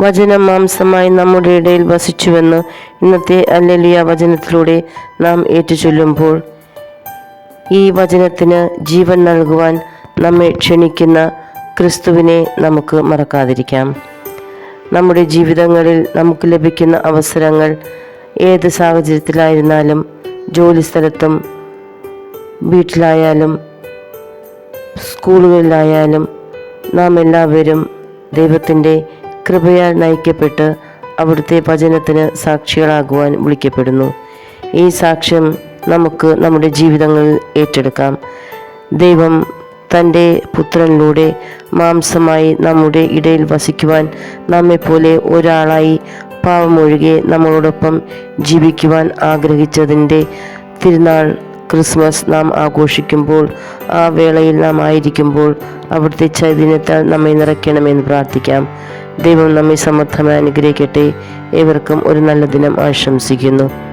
വചനം മാംസമായി നമ്മുടെ ഇടയിൽ വസിച്ചുവെന്ന് ഇന്നത്തെ അല്ലലിയ വചനത്തിലൂടെ നാം ഏറ്റുചൊല്ലുമ്പോൾ ഈ വചനത്തിന് ജീവൻ നൽകുവാൻ നമ്മെ ക്ഷണിക്കുന്ന ക്രിസ്തുവിനെ നമുക്ക് മറക്കാതിരിക്കാം. നമ്മുടെ ജീവിതങ്ങളിൽ നമുക്ക് ലഭിക്കുന്ന അവസരങ്ങൾ ഏത് സാഹചര്യത്തിലായിരുന്നാലും ജോലിസ്ഥലത്തും വീട്ടിലായാലും സ്കൂളുകളിലായാലും നാം എല്ലാവരും ദൈവത്തിന്റെ കൃപയാൽ നയിക്കപ്പെട്ട് അവിടുത്തെ വചനത്തിന് സാക്ഷികളാകുവാൻ വിളിക്കപ്പെടുന്നു. ഈ സാക്ഷ്യം നമുക്ക് നമ്മുടെ ജീവിതങ്ങളിൽ ഏറ്റെടുക്കാം. ദൈവം തന്റെ പുത്രനിലൂടെ മാംസമായി നമ്മുടെ ഇടയിൽ വസിക്കുവാൻ നമ്മെപ്പോലെ ഒരാളായി പാവമൊഴികെ നമ്മളോടൊപ്പം ജീവിക്കുവാൻ ആഗ്രഹിച്ചതിന്റെ തിരുനാൾ ക്രിസ്മസ് നാം ആഘോഷിക്കുമ്പോൾ ആ വേളയിൽ നാം ആയിരിക്കുമ്പോൾ അവിടുത്തെ ചൈതന്യത്താൽ നമ്മെ നിറയ്ക്കണമെന്ന് പ്രാർത്ഥിക്കാം. ദൈവം നമ്മെ സമർത്ഥമായി അനുഗ്രഹിക്കട്ടെ. ഏവർക്കും ഒരു നല്ല ദിനം ആശംസിക്കുന്നു.